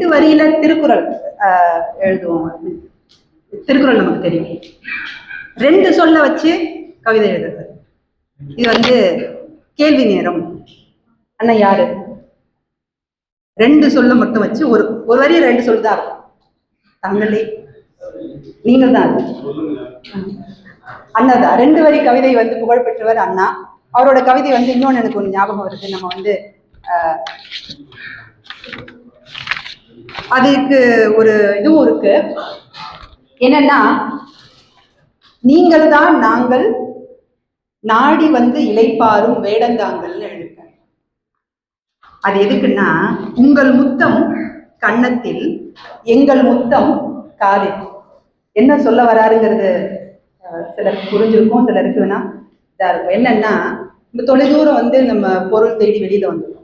எட்டு வரியில திருக்குறள் ஆஹ், எழுதுவோம். திருக்குறள் நமக்கு தெரியும். ரெண்டு சொல்ல வச்சு கவிதை எழுதுறது. இது வந்து கேள்வி நேரம். அண்ணா யாரு? ரெண்டு சொல்ல மட்டும் வச்சு ஒரு ஒரு வரி ரெண்டு சொல்லு தான் இருக்கும் தாங்களே நீங்கள் தான். அண்ணா தான். ரெண்டு வரி கவிதை வந்து புகழ்பெற்றவர் அண்ணா. அவரோட கவிதை வந்து இன்னொன்று எனக்கு ஒன்று ஞாபகம் வருது. நம்ம வந்து அதுக்கு ஒரு இதுவும் இருக்கு. என்னன்னா நீங்கள் தான் நாங்கள் நாடி வந்து இழைப்பாரும் வேடந்தாங்கல்னு எழுக்க அது எதுக்குன்னா உங்கள் முத்தம் கன்னத்தில் எங்கள் முத்தம் காதில். என்ன சொல்ல வராருங்கிறது சிலருக்கு புரிஞ்சிருக்கும் சிலருக்கு வேணா இதாக இருக்கும். என்னன்னா இந்த தொலைதூரம் வந்து நம்ம பொருள் தேடி வெளியில வந்துடும்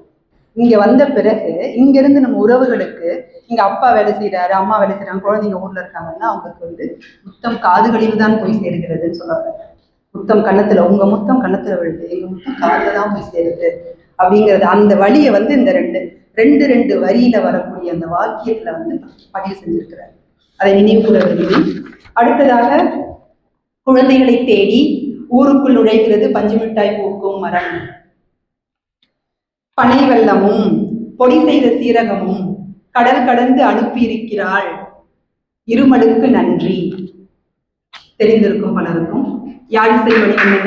இங்க வந்த பிறகு இங்க இருந்து நம்ம உறவுகளுக்கு இங்க அப்பா வேலை செய்யறாரு அம்மா வேலை செய்யறாங்க குழந்தைங்க ஊர்ல இருக்காங்கன்னா அவங்களுக்கு வந்து முத்தம் காதுகளில் தான் போய் சேருகிறதுன்னு சொல்லுவாங்க. முத்தம் கண்ணத்துல உங்க முத்தம் கண்ணத்துல விழுது எங்க முத்தம் காதுல தான் போய் சேருது அப்படிங்கிறது அந்த வழியை வந்து இந்த ரெண்டு ரெண்டு ரெண்டு வரியில வரக்கூடிய அந்த வாக்கியத்துல வந்து பதிவு செஞ்சிருக்கிறார். அதை நினைவு கூற அடுத்ததாக குழந்தைகளை தேடி ஊருக்குள் நுழைகிறது பஞ்சு மிட்டாய் பூக்கும் மரம். பனை வெள்ளமும் பொடி செய்த சீரகமும் கடல் கடந்து அனுப்பியிருக்கிறாள் இருமலுக்கு நன்றி. தெரிந்திருக்கும் பலருக்கும் யாழிசை மணிகண்டன்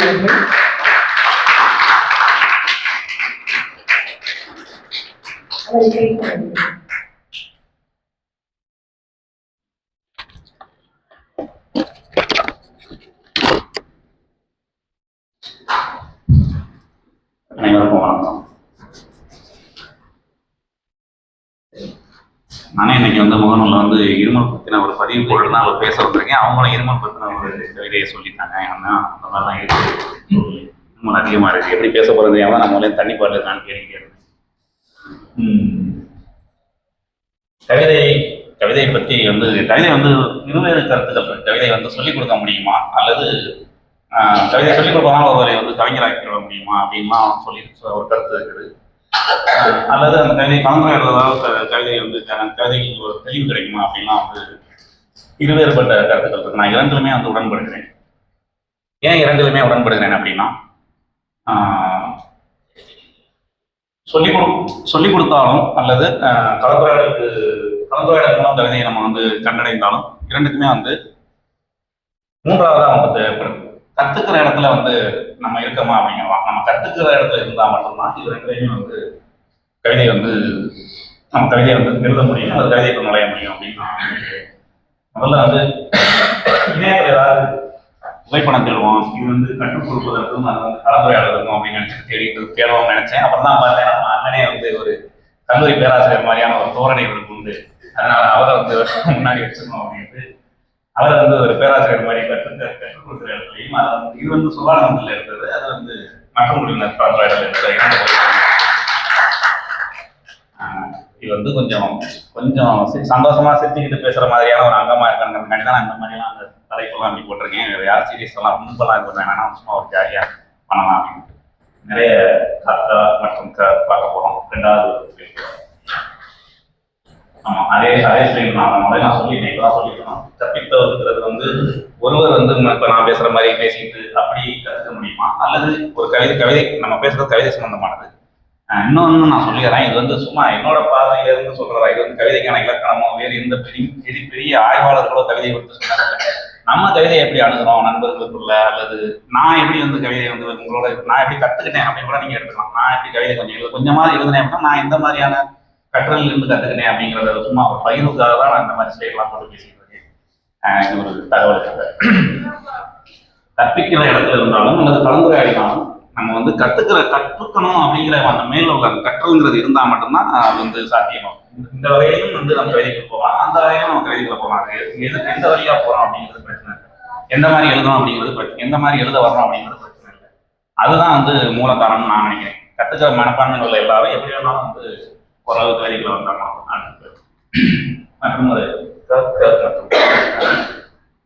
அனைவருக்கும் வணக்கம். நானே இன்னைக்கு வந்து முகநூல்ல வந்து இருமல் பத்தின ஒரு பதிவு போட்டு தான் அவர் பேச வந்திருக்கேன். அவங்களும் இருமல் பத்தின ஒரு கவிதையை சொல்லிட்டாங்க. ஏன்னா அந்த மாதிரிலாம் இருக்கு. இருமல் அதிகமா இருக்கு. எப்படி பேச போறது தெரியாம நம்ம வந்து தண்ணி பாடல நான் கேட்டுக்கிட்டே இருந்தேன். உம். கவிதை கவிதையை பற்றி வந்து கவிதை வந்து இருவேறு கருத்துக்கள் கவிதை வந்து சொல்லிக் கொடுக்க முடியுமா? அல்லது ஆஹ், கவிதை சொல்லிக் கொடுப்பதால ஒருவரை வந்து கவிஞராக்கிட விட முடியுமா? அப்படின்லாம் சொல்லி ஒரு கருத்து இருக்குது. அல்லது அந்த கவிதை கலந்துரையாடுவதால் க- கவிதை வந்து கவிதைக்கு ஒரு தெளிவு கிடைக்குமா அப்படின்லாம் வந்து இருவேறுபட்ட கருத்துக்கள் இருக்கு. நான் இரண்டுமே வந்து உடன்படுகிறேன். ஏன் இரண்டுலுமே உடன்படுகிறேன் அப்படின்னா சொல்லிக் கொடு சொல்லிக் கொடுத்தாலும் அல்லது கலந்துரையாடலுக்கு கலந்துரையாடல் மூலம் கவிதையை நம்ம வந்து கண்டடைந்தாலும் இரண்டுக்குமே வந்து மூன்றாவதாக வந்து தேவைப்படுது. கத்துக்கிற இடத்துல வந்து நம்ம இருக்கோமா அப்படிங்கிறலாம் நம்ம கத்துக்கிற இடத்துல இருந்தால் மட்டும்தான் இது ரெண்டுலையுமே வந்து கவிதை வந்து நம்ம கவிதையை வந்து எழுத முடியும் அல்லது கவிதைக்கு நுழைய முடியும் அப்படின்னு முதல்ல வந்து இணையத்தில் ஏதாவது புகைப்படம் தேடுவோம். இது வந்து கற்றுக் கொடுப்பதற்கும் அது வந்து கலந்துரையாடுவதற்கும் அப்படின்னு நினைச்சு தேடிட்டு தேடுவோம் நினைச்சேன். அப்புறம் தான் பார்த்தேன் நம்ம அண்ணனே வந்து ஒரு கல்லூரி பேராசிரியர் மாதிரியான ஒரு தோரணை இவருக்கு உண்டு. அதனால அவரை வந்து முன்னாடி வச்சுக்கணும் அப்படின்ட்டு அவரை வந்து ஒரு பேராசிரியர் மாதிரி கற்று கற்றுக் கொடுக்குற இடத்துலையும் அதை வந்து இது வந்து சுபானந்தத்தில் இருக்கிறது. அது வந்து மற்ற மொழியினர் கலந்துரையாடல் இருக்கிற இது வந்து கொஞ்சம் கொஞ்சம் சந்தோஷமா சிரிச்சுக்கிட்டு பேசுற மாதிரியான ஒரு அங்கமா இருக்காங்கிறதுக்காண்டி தான் நான் இந்த மாதிரிலாம் அந்த தலைப்பெல்லாம் அப்படி போட்டிருக்கேன். யார் சீரியஸ் எல்லாம் முன்பெல்லாம் இது பண்ண வேணாம் சும்மா ஒரு ஜாலியா பண்ணலாம் அப்படின்னு. நிறைய கத்தா மற்றும் க பார்க்க போறோம். ரெண்டாவது ஆமா அதே அதே ஸ்டைல் நான் முதல்ல நான் சொல்லிட்டேன். இப்பதான் சொல்லி கற்பித்தவர்கிறது வந்து ஒருவர் வந்து இப்ப நான் பேசுற மாதிரி பேசிட்டு அப்படி கற்றுக்க முடியுமா? அல்லது ஒரு கவிதை கவிதை நம்ம பேசுறது கவிதை சம்பந்தமானது. இன்னொன்னு நான் சொல்லிடுறேன். இது வந்து சும்மா என்னோட பார்வையில இருந்து சொல்றதா? இது வந்து கவிதைக்கான இலக்கணமோ வேறு எந்த பெரிய பெரிய பெரிய ஆய்வாளர்களோ கவிதை கொடுத்து சொன்னாங்க நம்ம கவிதையை எப்படி அணுகிறோம்? நண்பர்களுக்குள்ள அல்லது நான் எப்படி வந்து கவிதை வந்து உங்களோட நான் எப்படி கத்துக்கிட்டேன் அப்படின்னு கூட நீங்க எடுத்துக்கலாம். நான் எப்படி கவிதை கொஞ்சம் கொஞ்சமாக கொஞ்சமாவது எழுதுனேன் அப்படின்னா நான் இந்த மாதிரியான கற்றலில் இருந்து கத்துக்கிட்டேன் அப்படிங்கறத சும்மா ஒரு பகிர்வுக்காக தான் நான் இந்த மாதிரி ஸ்டேட்லாம் போட்டு பேசிக்கிறேன் இது ஒரு தகவல் கற்பிக்கிற இடத்துல இருந்தாலும் அல்லது கலந்துரையாடினாலும் நம்ம வந்து கத்துக்கிற கற்றுக்கணும் அப்படிங்கிற அந்த மேல உள்ள அந்த கற்றல்ங்கிறது இருந்தா மட்டும்தான் அது வந்து சாத்தியமாகும் இந்த- இந்த வகையிலும் வந்து நம்ம வேலைக்கு போகலாம். அந்த வகையிலும் நம்ம கவிதைக்குள்ள போகலாம். எதுக்கு எது எந்த வழியா போறோம் அப்படிங்கிறது பிரச்சனை இல்லை. எந்த மாதிரி எழுதணும் அப்படிங்கிறது பிரச்சனை எந்த மாதிரி எழுத வரணும் அப்படிங்கிறது பிரச்சனை இல்லை. அதுதான் வந்து மூலகாரணம் நான் நினைக்கிறேன். கத்துக்கிற மனப்பான்மை உள்ள எல்லாரும் எப்படி வேணாலும் வந்து ஓரளவுக்கு வேலைக்குள்ள வந்தாங்க மற்றும் ஒரு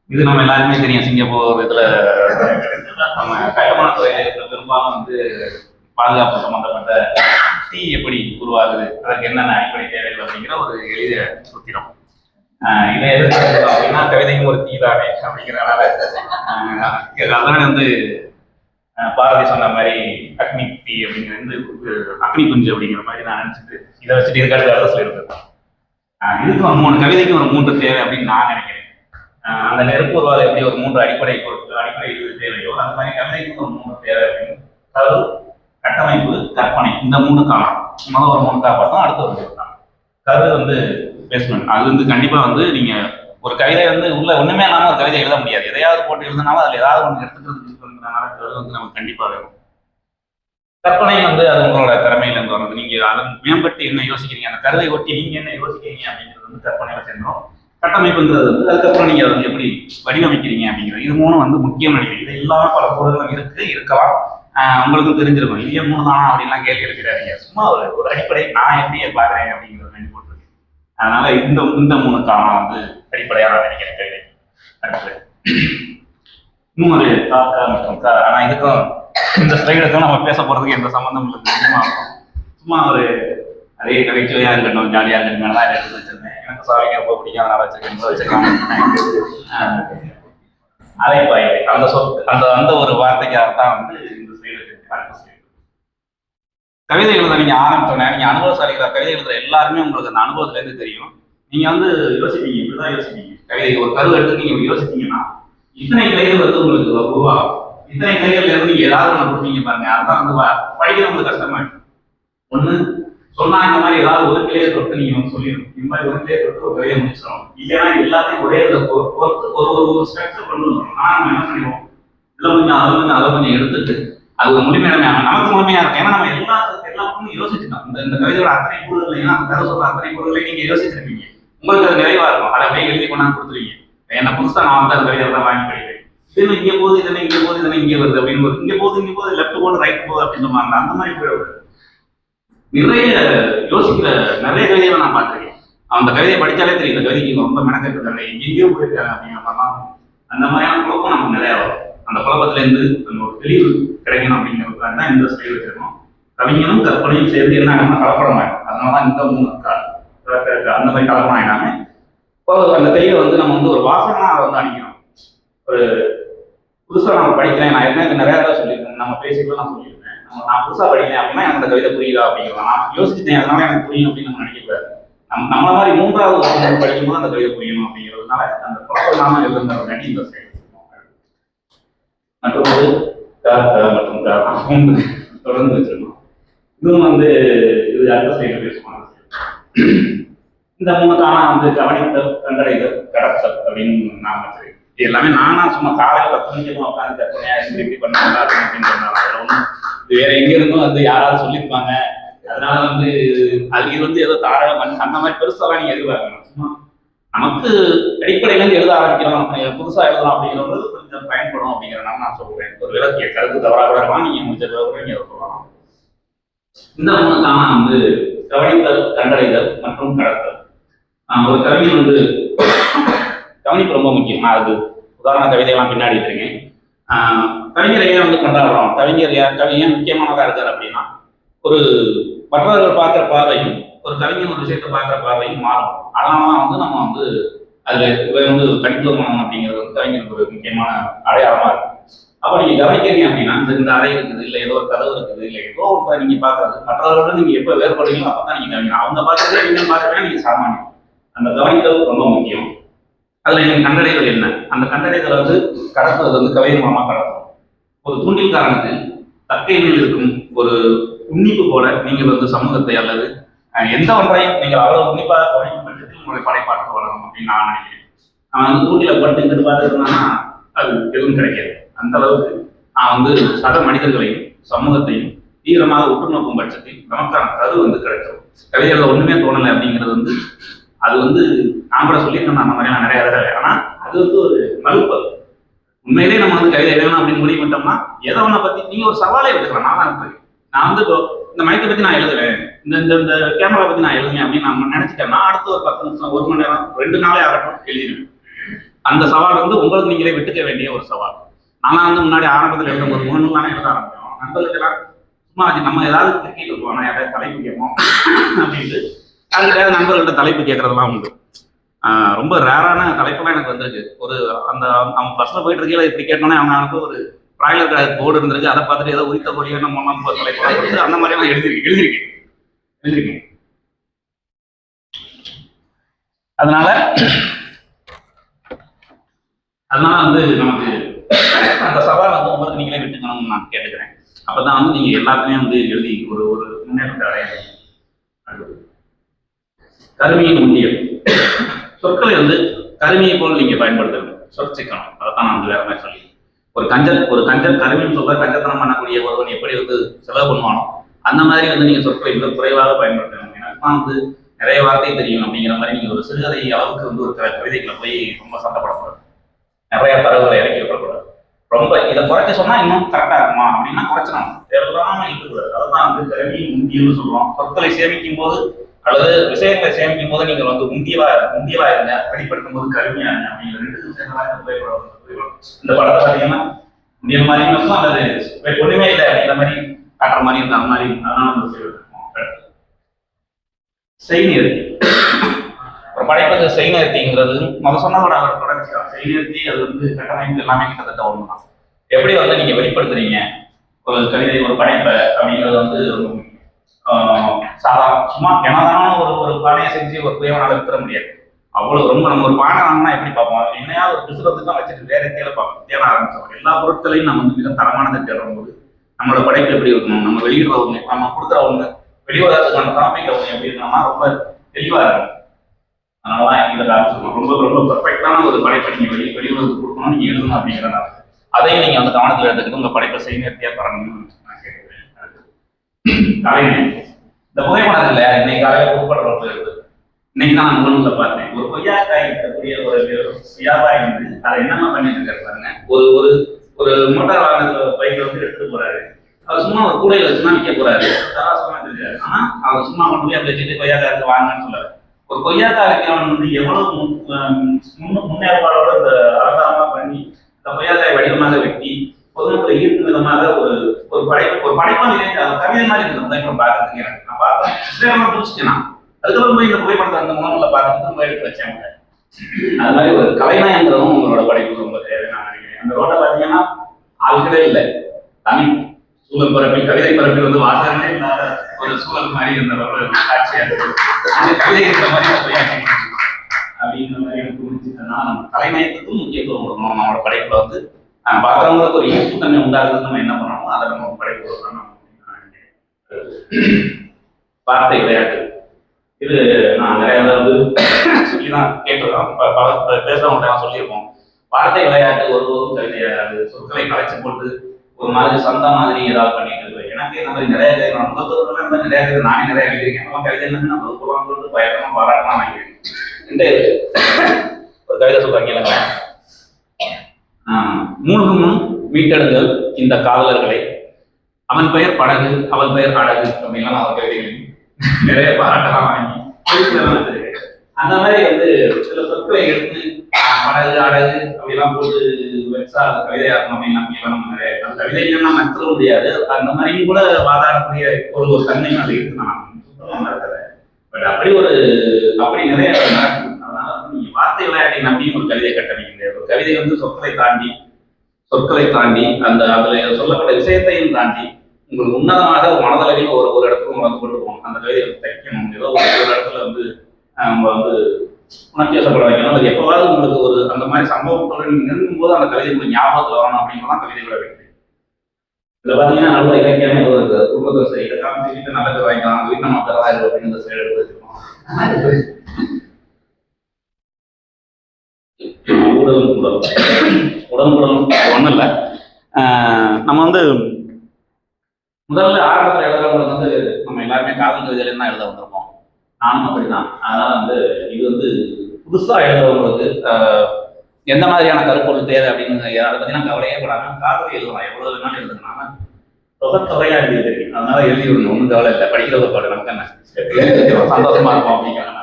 இது நம்ம எல்லாருமே தெரியும். சிங்கப்பூர் இதுல நம்ம கட்டுமான துறையில இருக்கிற பெரும்பாலும் வந்து பாதுகாப்பு சம்பந்தப்பட்ட தீ எப்படி உருவாகுது அதற்கு என்னென்ன அடிப்படை தேவைகள் அப்படிங்கிற ஒரு எளிய சுத்திரம். இதை எதுக்கு அப்படின்னா கவிதையும் ஒரு தீ தானே அப்படிங்கிறனால அதனால வந்து பாரதி சொன்ன மாதிரி அக்னி தீ அப்படிங்கிற வந்து அக்னி குஞ்சு அப்படிங்கிற மாதிரி நான் நினைச்சிட்டு இதை வச்சுட்டு இதுக்காக அர்த்தம் சொல்லியிருக்கேன் இதுக்கு ஒரு மூணு கவிதைக்கு ஒரு மூன்று தேவை அப்படின்னு நான் நினைக்கிறேன். அந்த நெருப்பு உருவாக எப்படி ஒரு மூன்று அடிப்படை பொருட்கள் அடிப்படை இது தேவையோ அந்த மாதிரி கவிதைக்கு ஒரு மூன்று தேவை அப்படின்னு. அதாவது கட்டமைப்பு கற்பனை இந்த மூணு காலம் முதல் ஒரு மூணு காலம் பார்த்தோம் அடுத்த ஒரு மூணு காலம் கரு வந்து பேஸ்மெண்ட் அது வந்து கண்டிப்பாக வந்து நீங்கள் ஒரு கவிதை வந்து உள்ள ஒன்றுமே இல்லாமல் ஒரு கவிதை எழுத முடியாது. எதையாவது போட்டு எழுதுனாலும் அதில் ஏதாவது ஒன்று எடுத்துக்கிறதுக்கு இருக்கிறதுனால கரு வந்து நமக்கு கண்டிப்பாக வேணும். கற்பனை வந்து அது உங்களோட திறமையில இருந்து வர்றது நீங்க அதை மேம்பட்டு என்ன யோசிக்கிறீங்க? அந்த கருதை ஒட்டி நீங்க என்ன யோசிக்கிறீங்க அப்படிங்கிறது வந்து கற்பனையில சேர்ந்தோம் கட்டமைப்புன்றது வந்து அதுக்கப்புறம் நீங்க அதை எப்படி வடிவமைக்கிறீங்க அப்படிங்கிறது. இது மூணும் வந்து முக்கியம் நினைக்கிறேன் இது இல்லாம பல பொருள்களும் இருக்கு இருக்கலாம். உங்களுக்கும் தெரிஞ்சிருக்கும். இது மூணு தானா அப்படின்லாம் கேள்வி இருக்கிறாங்க சும்மா ஒரு ஒரு அடிப்படை நான் எப்படி பாக்குறேன் அப்படிங்கிறது வேண்டி போட்டிருக்கேன் அதனால இந்த இந்த மூணு காரணம் வந்து அடிப்படையாக நான் நினைக்கிறேன் கவிதை இன்னும் ஒரு காக்கா மற்றும் கா ஆனா இதுக்கும் இந்த ஸ்லைடுக்கும் நம்ம பேச போறதுக்கு எந்த சம்மந்தம் இல்லை. சும்மா சும்மா ஒரு அதே நகைச்சுவையா இருக்கட்டும் ஜாலியா இருக்கட்டும் தான் எடுத்து வச்சிருந்தேன். எனக்கு சாவிக்கு ரொம்ப பிடிக்கும் அதனால வச்சிருக்கேன் வச்சிருக்கேன் அலைப்பாய் அந்த சொல் அந்த அந்த ஒரு வார்த்தைக்காக தான் வந்து இந்த ஸ்லைடு அடுத்த ஸ்லைடு. கவிதை எழுத நீங்க ஆரம்பிச்சோன்னே நீங்க அனுபவசாலிகளா கவிதை எழுதுற எல்லாருமே உங்களுக்கு அந்த அனுபவத்துல இருந்து தெரியும். நீங்க வந்து யோசிப்பீங்க இப்படிதான் யோசிப்பீங்க. கவிதை ஒரு கருவு எடுத்து நீங்க இப்படி யோசிச்சீங்கன்னா இத்தனை கலைகள் வந்து உங்களுக்கு உருவாகும். இத்தனை கிளைகள்ல இருந்து நீங்க ஏதாவது ஒன்று கொடுப்பீங்க பாருங்க. அதான் வந்து வ- படிக்கிறவங்களுக்கு கஷ்டமா இருக்கு. ஒண்ணு சொன்னா இந்த மாதிரி ஏதாவது ஒரு கிளையை தொட்டு நீங்க வந்து சொல்லிடணும். இந்த மாதிரி ஒரு கிளையை தொட்டு ஒரு கையை முடிச்சிடும் இல்லைன்னா எல்லாத்தையும் ஒரே இதுல பொறுத்து ஒரு ஒரு ஒரு ஸ்ட்ரக்சர் கொண்டு வந்துடும் ஆனா நம்ம என்ன பண்ணிடுவோம்? இதுல கொஞ்சம் அதை கொஞ்சம் அதை கொஞ்சம் எடுத்துட்டு அது ஒரு முழுமையான நமக்கு முழுமையா இருக்கும். ஏன்னா நம்ம எல்லா எல்லாருக்கும் யோசிச்சுட்டோம் இந்த இந்த கவிதையோட அத்தனை கூறுகள் ஏன்னா அந்த கதை சொல்ற அத்தனை கூறுகளை நீங்க யோசிச்சிருப்பீங்க. உங்களுக்கு அது நிறைவா இருக்கும். அதை அப்படியே எழுதி கொண்டாந்து கொடுத்துருவீங்க. என்ன புதுசா நான் வந்து அந்த கவிதை வாங்கி படிக்கிறேன். இது இங்கே போகுது இதெல்லாம் இங்கே போகுது இதெல்லாம் இங்கே வருது அப்படின்னு இங்கே போகுது இங்கே போகுது லெஃப்ட் போகுது ரைட் போகுது அப்படின்னு சொல்லுவாங்க அந்த மாதிரி போயிடுது நிறைய யோசிக்கிற நிறைய கவிதைகளை நான் பார்த்துருக்கேன். அந்த கவிதையை படித்தாலே தெரியும் இந்த கவிதைக்கு ரொம்ப ரொம்ப மெனக்கெட்டுருக்காங்க எங்கேயோ போயிருக்காங்க அப்படிங்கிற மாதிரிலாம். அந்த மாதிரியான குழப்பம் நமக்கு நிறையா வரும். அந்த குழப்பத்துல இருந்து அந்த ஒரு தெளிவு கிடைக்கணும் அப்படிங்கிறதுக்காக தான் இந்த ஸ்டைல் வச்சிருக்கோம். கவிஞனும் கற்பனையும் சேர்ந்து என்ன ஆகணும் கலப்படம் அதனால தான் இந்த மூணு அந்த மாதிரி கலப்படம் ஆகிடாம இப்போ அந்த கையில் வந்து நம்ம வந்து ஒரு வாசகமாக அதை வந்து அணிக்கணும் ஒரு புதுசாக நம்ம படிக்கிறேன் நான் என்ன நிறைய தடவை சொல்லியிருக்கேன். நம்ம பேசிக்கலாம் நான் சொல்லியிருக்கேன் நம்ம நான் புதுசாக படிக்கிறேன் அப்படின்னா எனக்கு அந்த கவிதை புரியுதா அப்படிங்கிறத நான் யோசிச்சிட்டேன். அதனால எனக்கு புரியும் அப்படின்னு நம்ம நினைக்கக்கூடாது நம்ம நம்மள மாதிரி மூன்றாவது வருஷம் படிக்கும்போது அந்த கவிதை புரியணும் அப்படிங்கிறதுனால அந்த குழப்பம் இல்லாம எழுதுங்கிறதுக்காண்டி இந்த சைடு மற்றும் தொடர்ந்து வச்சிருக்கோம் இதுவும் வந்து இது அடுத்த சைடு பேசுவாங்க இந்த மூணு தானா வந்து கவனித்தல் கண்டடைதல் கடத்தல் அப்படின்னு நான் வச்சிருக்கேன் இது எல்லாமே நானா சும்மா காலையில பத்து மணிக்கு உட்காந்து கற்பனையா இப்படி பண்ணாங்க அப்படின்னு சொன்னாங்க அதுல இது வேற எங்க இருந்தும் வந்து யாராவது சொல்லியிருப்பாங்க. அதனால வந்து அது இது வந்து ஏதோ தாரக மண் அந்த மாதிரி பெருசாலாம் நீங்க எதிர்பார்க்கணும் சும்மா நமக்கு அடிப்படையில இருந்து எழுத ஆரம்பிக்கிறோம் புதுசா எழுதலாம் அப்படிங்கிறது கொஞ்சம் பயன்படும் அப்படிங்கிறனால நான் சொல்றேன். ஒரு விளக்கு கருத்து தவறாக கூட இருக்கலாம். நீங்க முடிஞ்ச நீங்க சொல்லலாம். இந்த மூணு தானா வந்து கவனித்தல் கண்டடைதல் மற்றும் கடத்தல். ஒரு கவிஞன் வந்து கவனிப்பு ரொம்ப முக்கியம். நான் அது உதாரண கவிதையெல்லாம் பின்னாடி இருக்கேன் கவிஞர் ஏன் வந்து கொண்டாடுறோம்? கவிஞர் ஏன் கவிஞன் முக்கியமானதாக முக்கியமானதா அப்படின்னா ஒரு மற்றவர்கள் பார்க்குற பார்வையும் ஒரு கவிஞன் ஒரு விஷயத்தை பார்க்குற பார்வையும் மாறும். அதனால தான் வந்து நம்ம வந்து அதுல இவர் வந்து தனித்துவமானம் அப்படிங்கிறது வந்து கவிஞருக்கு ஒரு முக்கியமான அடையாளமா இருக்கு. அப்ப நீங்க கவனிக்கிறீங்க அப்படின்னா இந்த இந்த அறை இருக்குது இல்ல ஏதோ ஒரு கதவு இருக்குது இல்ல ஏதோ ஒரு நீங்க பாக்குறது மற்றவர்களோட நீங்க எப்ப வேறுபடுறீங்களோ அப்பதான் நீங்க கவிஞர் அவங்க பார்க்கறதே நீங்க பார்க்கறதே நீங்க சாமானியம். அந்த கவனித்தல் ரொம்ப முக்கியம். அதில் நீங்க கண்டடைதல் என்ன? அந்த கண்டடைகளை வந்து கடத்துவது வந்து கவிதை மூலமா கடத்தும். ஒரு தூண்டில் காரணத்தில் தக்கையில் இருக்கும் ஒரு உன்னிப்பு போல நீங்கள் வந்து சமூகத்தை அல்லது எந்த ஒன்றையும் நீங்கள் அவ்வளவு உன்னிப்பாக கவனிக்கும் பட்சத்தில் உங்களுடைய படைப்பாற்றல் வளரும் அப்படின்னு நான் நினைக்கிறேன். நான் வந்து தூண்டில பட்டு இங்கிட்டு பார்த்துருந்தேன்னா அது எதுவும் கிடைக்காது. அந்த அளவுக்கு நான் வந்து சக மனிதர்களையும் சமூகத்தையும் தீவிரமாக உற்று நோக்கும் பட்சத்தில் நமக்கான கரு வந்து கிடைக்கும் கவிதைகளில் ஒன்றுமே தோணலை அப்படிங்கிறது வந்து அது வந்து நான் கூட சொல்லியிருக்கேன் அந்த மாதிரியான நிறைய தடவை ஆனா அது வந்து ஒரு மறுப்பு உண்மையிலேயே நம்ம வந்து கவிதை எழுதணும் அப்படின்னு முடிவு பண்ணிட்டோம்னா எதை ஒன்றை பத்தி நீங்க ஒரு சவாலே எடுக்கலாம் நான் தான் நான் வந்து இப்போ இந்த மைக்கை பத்தி நான் எழுதுவேன். இந்த இந்த இந்த கேமரா பத்தி நான் எழுதுவேன் அப்படின்னு நான் நினைச்சிட்டேன்னா அடுத்த ஒரு பத்து நிமிஷம் ஒரு மணி நேரம் ரெண்டு நாளே ஆகட்டும் எழுதிடுவேன். அந்த சவால் வந்து உங்களுக்கு நீங்களே விட்டுக்க வேண்டிய ஒரு சவால். நானா வந்து முன்னாடி ஆரம்பத்தில் எழுதும் ஒரு மூணு நாளே எழுத ஆரம்பிச்சோம். நண்பர்களுக்கெல்லாம் சும்மா நம்ம ஏதாவது கிரிக்கெட் போனோம் யாராவது தலைப்பு அப்படின்ட்டு அதுக்கிட்ட நண்பர்கள்ட்ட தலைப்பு கேட்கறதெல்லாம் உண்டு. ரொம்ப ரேரான தலைப்புலாம் எனக்கு வந்திருக்கு. ஒரு அந்த அவங்க பஸ்ல போயிட்டு இருக்கையில இப்படி கேட்டோன்னே அவங்க அவனுக்கு ஒரு பிராய்லர் போர்டு இருந்திருக்கு. அதை பார்த்துட்டு ஏதோ உரித்த பொடியோ நம்ம தலைப்பெல்லாம் கொடுத்து அந்த மாதிரி நான் எழுதிருக்கேன் எழுதிருக்கேன் எழுதிருக்கேன் அதனால அதனால வந்து நமக்கு அந்த சவால் வந்து உங்களுக்கு நீங்களே விட்டுக்கணும்னு நான் கேட்டுக்கிறேன். அப்பதான் வந்து நீங்க எல்லாத்தையுமே வந்து எழுதி ஒரு ஒரு முன்னேற்றத்தை அடைய கருமையின் அடுத்தது. முன்னியல் சொற்களை வந்து கருமையை போல் நீங்க பயன்படுத்தணும் சொற்சிக்கணும். அதைத்தான் நான் வந்து வேற மாதிரி சொல்லி. ஒரு கஞ்சல் ஒரு கஞ்சல் கருவின்னு சொல்ற கஞ்சத்தனம் பண்ணக்கூடிய ஒருவன் எப்படி வந்து செலவு பண்ணுவானோ அந்த மாதிரி வந்து நீங்க சொற்களை மிக குறைவாக பயன்படுத்தணும் எனக்கு தான் வந்து நிறைய வார்த்தை தெரியும் அப்படிங்கிற மாதிரி நீங்க ஒரு சிறுகதை அளவுக்கு வந்து ஒரு கவிதைகளை போய் ரொம்ப சண்டப்படக்கூடாது நிறைய தரவுகளை இறக்கி விடக்கூடாது ரொம்ப இதை குறைக்க சொன்னா இன்னும் கரெக்டா இருக்குமா அப்படின்னா குறைச்சிடணும் தேவையில்லாம இருக்கக்கூடாது அதுதான் வந்து கருவி முந்தியல்னு சொல்லுவோம் சொற்களை சேமிக்கும் போது அல்லது விஷயங்களை சேமிக்கும் போது நீங்கள் வந்து முந்தியலா முந்தியலா இருங்க வெளிப்படுத்தும் போது கருமையா இருங்க அப்படிங்கிற ரெண்டு விஷயங்களா இந்த படத்தை பார்த்தீங்கன்னா முந்தியல் மாதிரி இருக்கும் அல்லது ஒண்ணுமே இல்லை அப்படிங்கிற மாதிரி காட்டுற மாதிரி இருந்த மாதிரி அதனால அந்த. செய்நிறுத்தி ஒரு படைப்புக்கு செய்நிறுத்திங்கிறது முத சொன்னதோட அவர் தொடர்ச்சி தான் செய்நிறுத்தி அது வந்து கட்டமைப்பு எல்லாமே கிட்டத்தட்ட ஒன்று தான் எப்படி வந்து நீங்க வெளிப்படுத்துறீங்க? ஒரு கவிதை ஒரு படைப்பை அப்படிங்கிறது வந்து ரொம்ப சாதாரண சும்மா என்னதான ஒரு ஒரு பானையை செஞ்சு ஒரு புயவனால வித்துற முடியாது. அவ்வளவு ரொம்ப நம்ம ஒரு பானை வாங்கினா எப்படி பார்ப்போம்? என்னையா ஒரு பிசுறதுக்கு தான் வச்சுட்டு வேற தேட பார்ப்போம். தேட ஆரம்பிச்சோம் எல்லா பொருட்களையும் நம்ம வந்து மிக தரமானதை தேடும் போது நம்மளோட படைப்பு எப்படி இருக்கணும்? நம்ம வெளியிடுற ஒண்ணு நம்ம கொடுக்குற ஒண்ணு வெளிவரத்துக்கான சமர்ப்பிக்கிற ஒண்ணு எப்படி இருக்கணும்னா ரொம்ப தெளிவா இருக்கும். அதனாலதான் இந்த காரணம் ரொம்ப ரொம்ப பர்ஃபெக்டான ஒரு படைப்பை நீங்க வெளி வெளியுறவுக்கு கொடுக்கணும் நீங்க எழுதணும் அப்படிங்கிறதா அதையும் நீங்க வந்து கவனத்தில் எடுத்துக்கிட்டு உங்க படைப்பை செய்நிறுத்தியா தரணும்னு நான் கேட்கிறேன். தலைமை இந்த புகைப்படம் இல்ல இன்னைக்கு காலையில புகைப்படம் இருக்கு இன்னைக்கு நான் முகநூல்ல பார்த்தேன். ஒரு கொய்யாக்காய் இருக்கக்கூடிய ஒரு வியாபாரி வந்து அதை என்னென்ன பண்ணிட்டு இருக்காரு பாருங்க. ஒரு ஒரு ஒரு மோட்டார் வாகனத்துல பைக்ல வந்து எடுத்துட்டு போறாரு. அவர் சும்மா ஒரு கூடையில வச்சுதான் விற்க போறாரு. சராசரமா இருக்காரு ஆனா அவர் சும்மா கொண்டு போய் அதை வச்சுட்டு கொய்யாக்காய்க்கு வாங்கன்னு சொல்றாரு ஒரு கொய்யாக்காய் விற்கிறவன் வந்து எவ்வளவு முன்- முன்னேற்பாடோட இந்த அரசாங்கமா பண்ணி இந்த கொய்யாக்காய் வடிவமாக வெட்டி பொதுமக்களை ஈர்க்கும் விதமாக ஒரு ஒரு படைப்பு ஒரு படைப்பா நினைத்து அந்த கவிதை மாதிரி இருந்தது. அந்த இப்போ பார்க்கறதுக்கு எனக்கு நான் பார்த்தேன் இஸ்ரேலாம் பிடிச்சிட்டேன் நான். அதுக்கப்புறம் போய் இந்த புகைப்படத்தை அந்த முகநூல்ல பார்த்துட்டு நம்ம எடுத்து வச்சாங்க. அது மாதிரி ஒரு கலைநாயங்கிறதும் உங்களோட படைப்பு ரொம்ப தேவை நான் நினைக்கிறேன். அந்த ரோட்டை பார்த்தீங்கன்னா ஆட்களே இல்லை. தமிழ் சூழல் பரப்பில் கவிதை பரப்பில் வந்து வாசகமே இல்லாத ஒரு சூழல் மாதிரி இருந்த ஒரு காட்சியா இருக்கு. அந்த கவிதை இருக்கிற மாதிரி ஒரு அப்படிங்கிற மாதிரி எனக்கு தோணுச்சுன்னா நம்ம கலைநயத்துக்கும் முக்கியத்துவம் கொடுக்கணும். நம்மளோட படைப்புல வந்து பார்க்குறவங்களுக்கு ஒரு ஈர்ப்பு தன்மை உண்டாகுறதுக்கு நம்ம என்ன பண்ணணும்? அதை நம்ம படைப்பு கொடுக்கணும் வார்த்தை விளையாட்டு. இது நான் நிறைய அதாவது சொல்லி தான் கேட்டிருக்கோம். ப- பல பேசுறவங்கள்ட்ட சொல்லியிருக்கோம் வார்த்தை விளையாட்டு ஒரு ஒரு கவிதை சொற்களை கலைச்சு போட்டு ஒரு மாதிரி சொந்த மாதிரி ஏதாவது பண்ணிட்டு இருக்கு. எனக்கு இந்த மாதிரி நிறைய கவிதை நான் இந்த நிறைய கவிதை நானே நிறைய எழுதியிருக்கேன். நம்ம கவிதை என்னன்னு நம்ம புத்தகம் போட்டு பயங்கரமா பாராட்டலாம் வாங்கியிருக்கேன் இந்த ஒரு கவிதை சொல்றாங்க இல்லைங்களா ஆஹ் முன் மீட்டெடுங்கள் இந்த காதலர்களை அவன் பெயர் படகு அவள் பெயர் அடகு அப்படின்லாம் அவர் ஒரு நிறைய பாராட்டலாம் வாங்கி. அந்த மாதிரி வந்து சில சொற்களை எடுத்து படகு அடகு அப்படிலாம் போட்டு வச்சா அது இருக்கும் அப்படின்னு நம்ம நிறைய அது கவிதை இல்லைன்னா மற்ற முடியாது. அந்த மாதிரியும் கூட வாதாடக்கூடிய ஒரு ஒரு தன்மையும் அது இருக்கு நான் பட் அப்படி ஒரு அப்படி நிறைய நடக்கும் நீங்க வார்த்தை நம்பி ஒரு கவிதை கட்டமைக்க முடியாது ஒரு கவிதை வந்து சொற்களை தாண்டி சொற்களை தாண்டி அந்த அதுல சொல்லப்பட்ட விஷயத்தையும் தாண்டி உங்களுக்கு உன்னதமாக ஒரு மனதளவில் ஒரு ஒரு இடத்துக்கு வந்து கொண்டு போகணும். அந்த கவிதையை தைக்கணும் ஏதோ ஒரு ஒரு இடத்துல வந்து நம்ம வந்து உணர்ச்சியப்பட வைக்கணும். அது எப்பவாவது உங்களுக்கு ஒரு அந்த மாதிரி சம்பவத்தோடு நீங்க நெருங்கும் போது அந்த கவிதை உங்களுக்கு ஞாபகத்தில் வரணும் அப்படிங்கிறதான் கவிதையோட வேண்டும் இதுல பாத்தீங்கன்னா நல்ல இலக்கியமே ஒரு குடும்பத்தை சரி இதை காமிச்சுக்கிட்டு நல்லது வாங்கிக்கலாம். வீட்டு மக்கள் தான் அப்படின்னு சைடு எடுத்து வச்சிருக்கோம் ஊடகம் குடலும் உடலும் ஒன்றும் இல்லை. நம்ம வந்து முதல்ல ஆரம்பத்தில் எழுதுறவங்களுக்கு வந்து நம்ம எல்லாருமே காதல் கவிதையில தான் எழுத வந்திருப்போம் நானும் அப்படிதான் அதனால வந்து இது வந்து புதுசா எழுதுறவங்களுக்கு எந்த மாதிரியான கருப்பொருள் தேவை அப்படின்னு அதை பத்தினா கவலையே படாம காதல் எழுதலாம். எவ்வளவு வேணாலும் எழுதலாம் தொகை எழுதி தெரியும் அதனால எழுதி விடணும். ஒன்றும் கவலை இல்லை. படிக்கிற ஒரு பாடு நமக்கு என்ன? சந்தோஷமா இருக்கும் அப்படிங்கிறாங்க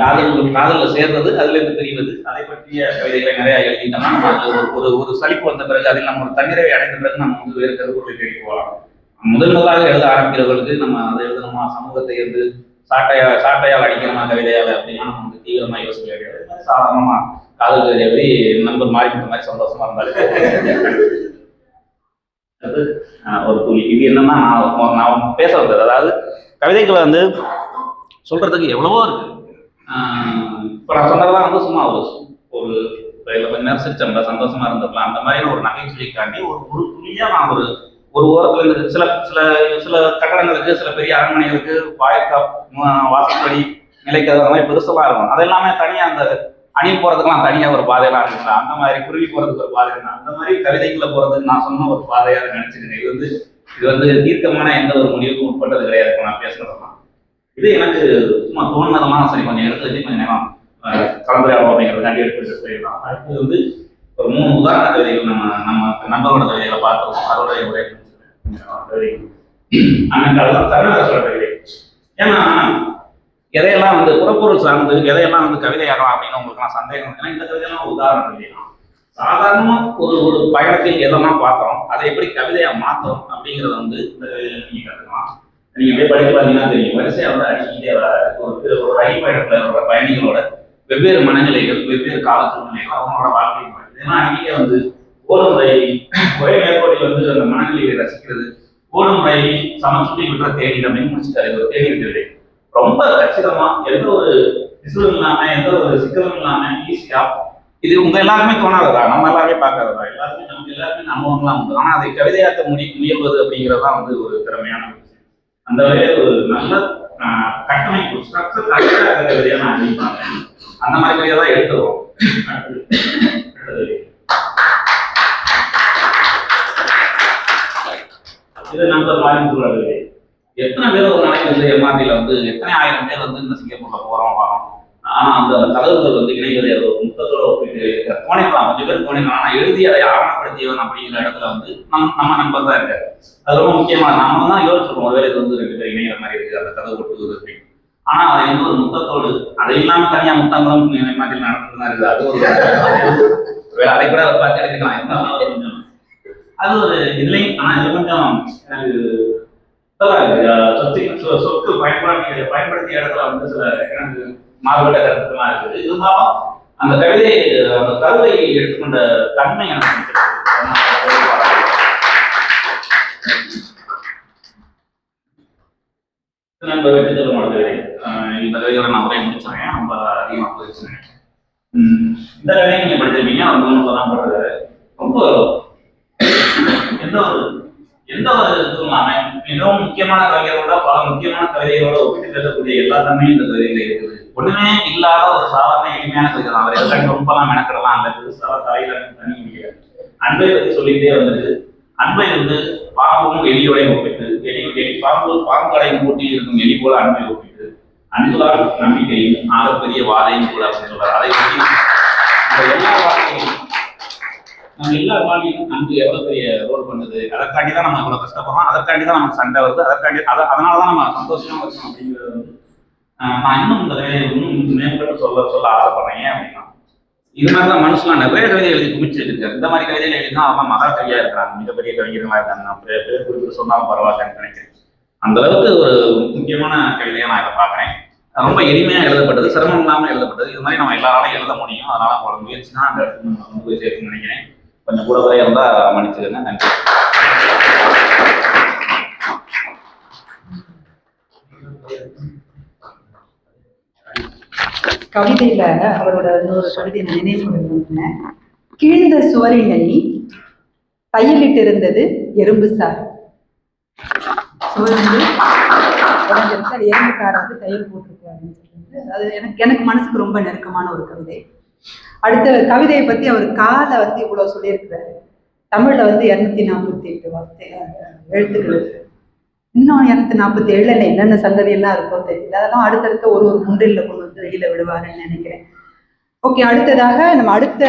காதல் காதலில் சேர்றது அதுலேருந்து பிரிவது. அதை பற்றிய கவிதைகளை நிறையா எழுதிட்டோம்னா நம்ம ஒரு ஒரு ஒரு சலிப்பு வந்த பிறகு அதில் நம்ம ஒரு தன்னிறைவை அடைந்த பிறகு நம்ம வந்து வேறு கருப்பொருளை தேடி போகலாம். முதல் முதலாக எழுத ஆரம்பிக்கிறவர்களுக்கு நம்ம அதை எழுதணுமா? சமூகத்தை வந்து சாட்டையா சாட்டையால் அடிக்கணுமா கவிதையால் அப்படின்னா நம்ம வந்து தீவிரமாக யோசிக்க வேண்டியது. சாதாரணமாக காதல் கவிதை எழுதி நண்பர் மாறிவிட்ட மாதிரி சந்தோஷமா இருந்தாரு ஒரு துளி இது என்னன்னா நான் நான் பேச வந்தது. அதாவது கவிதைகளை வந்து சொல்றதுக்கு எவ்வளவோ இருக்கு. இப்போ நான் சொன்னதெல்லாம் வந்து சும்மா ஒரு ஒரு இதுல கொஞ்சம் நேரம் சிரிச்சோம்ல சந்தோஷமா இருந்திருக்கலாம். அந்த மாதிரி ஒரு நகைச்சுவைக்காண்டி ஒரு ஒரு துணியாக நான் ஒரு ஒரு ஓரத்தில் இருந்து சில சில சில கட்டடங்களுக்கு சில பெரிய அரண்மனைகளுக்கு வாய்க்கா வாசப்படி நிலைக்கிறது அந்த மாதிரி பெருசெல்லாம் இருக்கும். அது எல்லாமே தனியாக அந்த அணில் போகிறதுக்குலாம் தனியாக ஒரு பாதையெல்லாம் இருக்குங்களா அந்த மாதிரி குருவி போகிறதுக்கு ஒரு பாதை இருக்கு அந்த மாதிரி கவிதைக்குள்ள போகிறதுக்கு நான் சொன்ன ஒரு பாதையாக அதை இது வந்து இது வந்து தீர்க்கமான எந்த ஒரு முடிவுக்கும் உட்பட்டது கிடையாது. நான் பேசுகிறதெல்லாம் இது எனக்கு சும்மா தோணுனதெல்லாம் சரி கொஞ்சம் எடுத்து வச்சு கொஞ்சம் நேரம் அஹ், கலந்துரையாடலாம் அப்படிங்கிறதுக்காண்டி எடுத்து வச்சு போயிடலாம். அடுத்து வந்து ஒரு மூணு உதாரண கவிதைகள் நம்ம நம்ம நண்பரோட கவிதைகளை பார்த்துருக்கோம் அதோட ஒரே கவிதைகள் அண்ணன் அதெல்லாம் கருணாசோட கவிதை. ஏன்னா எதையெல்லாம் வந்து புறப்பொருள் சார்ந்து எதையெல்லாம் வந்து கவிதையாகலாம் அப்படின்னு உங்களுக்கு சந்தேகம் ஏன்னா இந்த கவிதையெல்லாம் உதாரண கவிதை தான் சாதாரணமா ஒரு ஒரு பயணத்தில் எதெல்லாம் பார்த்தோம் அதை எப்படி கவிதையா மாத்தோம் அப்படிங்கறத வந்து இந்த கவிதையில நீங்க கத்துக்கலாம் நீங்க அப்படியே படிச்சு பார்த்தீங்கன்னா தெரியும். வரிசையா வந்து அடிச்சுக்கிட்டே வராது. ஒரு ஒரு ரயில் பயணத்துல வர பயணிகளோட வெவ்வேறு மனநிலைகள் வெவ்வேறு கால சூழ்நிலைகள் அவங்களோட வாழ்க்கை முறை. இதெல்லாம் அடிக்கடி வந்து ஓடும் ரயில் ஒரே மேற்கோட்டில் வந்து அந்த மனநிலையை ரசிக்கிறது. ஓடும் ரயில் சமச்சுட்டி விடுற தேநீர் அப்படின்னு முடிச்சுட்டாரு. ஒரு தேநீர் கவிதை ரொம்ப கச்சிதமா எந்த ஒரு விசுவல் இல்லாம எந்த ஒரு சிக்கலும் இல்லாம ஈஸியா இது உங்க எல்லாருமே தோணாததா? நம்ம எல்லாருமே பார்க்காததா? எல்லாருமே நமக்கு எல்லாருமே அனுபவம்லாம் உண்டு. ஆனா அதை கவிதையாக்க முடி முயல்வது அப்படிங்கிறது தான் வந்து ஒரு திறமையான அந்த வகையில் ஒரு நல்ல ஆஹ், கட்டமைப்பு ஸ்ட்ரக்சர் கவிதையா நான் அறிவிப்பாங்க அந்த மாதிரி வழியாக தான் எடுத்துருவோம். இது நண்பர் மாதிரி எத்தனை பேர் ஒரு நாளைக்கு வந்து எம்ஆர்டியில் வந்து எத்தனை ஆயிரம் பேர் வந்து இந்த சிங்கப்பூரில் போகிறோம் வரோம்? ஆனா அந்த தலைவர்கள் வந்து இணைவதை ஒரு முத்தத்தோட ஒப்பிட்டு கோணிக்கலாம் கொஞ்சம் பேர் கோணிக்கலாம் ஆனா எழுதி அதை ஆவணப்படுத்தியவன் அப்படிங்கிற இடத்துல வந்து நம் நம்ம நண்பர் தான் இருக்காரு. அது ரொம்ப முக்கியமா நாம தான் யோசிச்சிருக்கோம் ஒருவேளை இது வந்து ரெண்டு பேர் இணைகிற மாதிரி இருக்கு அந்த கதவு ஒட்டுவது அப்படின்னு. ஆனா அதை வந்து ஒரு முத்தத்தோடு அதை இல்லாம தனியா முத்தங்களும் மாதிரி நடந்துட்டு தான் இருக்குது. அது ஒரு ஒருவேளை அதை கூட அவர் பார்த்து எடுத்துக்கலாம். இருந்தாலும் அது கொஞ்சம் அது ஒரு இதுலயும் ஆனா இது கொஞ்சம் எனக்கு சொத்து சொத்து பயன்படுத்தி பயன்படுத்திய இடத்துல வந்து சில எனக்கு மாறுபட்ட கருத்துக்கள்லாம் இருக்குது. இருந்தாலும் அந்த கவிதை அந்த கருத்தை எடுத்துக்கொண்ட தன்மை எனக்கு வெற்றி கவிதை இந்த கவிதைகளை நான் உரையை முடிச்சிடுறேன். ரொம்ப அதிகமாக போயிடுச்சு உம் இந்த கவிதையை நீங்க படிச்சிருப்பீங்க. அந்த மூணு தான் ரொம்ப எந்த ஒரு எந்த ஒரு இதுவும் மிகவும் முக்கியமான கவிதைகளோட பல முக்கியமான கவிதைகளோட ஒப்பிட்டு எழுதக்கூடிய எல்லா தன்மையும் இந்த கவிதையில இருக்குது. ஒண்ணுமே இல்லாத ஒரு சாதாரண எளிமையான கவிதை தான். அவர் எல்லாம் ரொம்பலாம் மெனக்கிடலாம். அந்த புதுசாக தாயில தனி முடியாது அன்பை பத்தி சொல்லிட்டே வந்துட்டு அன்பை வந்து பாம்பும் எலியோடையும் ஒப்பிட்டு எலி எலி பாம்பு பாம்புகளையும் கூட்டி இருக்கும் எலி போல அன்பை ஒப்பிட்டு அன்புதான் நம்பிக்கையும் ஆகப்பெரிய வாதையும் கூட அப்படின்னு சொல்றாரு. அதை இந்த எல்லா வார்த்தையும் நம்ம எல்லா வாழ்க்கையும் அன்பு எவ்வளவு பெரிய ரோல் பண்ணுது? அதற்காண்டி தான் நம்ம இவ்வளவு கஷ்டப்படுறோம். அதற்காண்டி தான் நமக்கு சண்டை வருது. அதற்காண்டி அதை அதனால தான் நம்ம சந்தோஷமா இருக்கணும் அப்படிங்கிறது வந்து ஆஹ் நான் இன்னும் இந்த இன்னும் மேம்பட்டு சொல்ல சொல்ல ஆசைப்படுறேன். ஏன் அப்படின்னா இது மாதிரி தான் மனுஷலாம் நிறைய கவிதை எழுதி குமிச்சு வச்சிருக்காரு இந்த மாதிரி கவிதைகள் எழுதினா அவன் மகா கவியா இருக்கிறாங்க. மிகப்பெரிய கவிஞர்களா இருக்காங்க. பேர் பேர் குறிப்பிட்டு சொன்னாலும் பரவாயில்லன்னு நினைக்கிறேன். அந்த அளவுக்கு ஒரு முக்கியமான கவிதையை நான் இதை பார்க்குறேன். ரொம்ப எளிமையா எழுதப்பட்டது சிரமம் இல்லாமல் எழுதப்பட்டது. இது மாதிரி நம்ம எல்லாராலும் எழுத முடியும். அதனால உங்களோட முயற்சி தான் அந்த இடத்துக்கு நம்ம கொண்டு போய் சேர்க்கணும்னு நினைக்கிறேன். கொஞ்சம் கூட குறைய இருந்தா மன்னிச்சுக்கோங்க நன்றி. கவிதையில அவரோட இன்னொரு கவிதை நான் நினைவு கொண்டிருந்தேன் கீழ்ந்த சுவரினை தையலிட்டு இருந்தது எறும்பு சார். சுவர் வந்து எறும்பு சார் வந்து தையல் போட்டிருக்காரு அது எனக்கு எனக்கு மனசுக்கு ரொம்ப நெருக்கமான ஒரு கவிதை. அடுத்த கவிதையை பத்தி அவர் காலை வந்து இவ்வளவு சொல்லியிருக்கிறாரு. தமிழ்ல வந்து இருநூத்தி நாற்பத்தி எட்டு வார்த்தை எழுத்துக்கள். இருக்கு இன்னும் இரநூத்தி நாற்பத்தி ஏழுல என்னென்ன சந்ததி எல்லாம் இருக்கோ தெரியல. அதெல்லாம் அடுத்தடுத்த ஒரு ஒரு முன்றில்ல கொண்டு வந்து வெளியில விடுவாருன்னு நினைக்கிறேன். ஓகே அடுத்ததாக நம்ம அடுத்த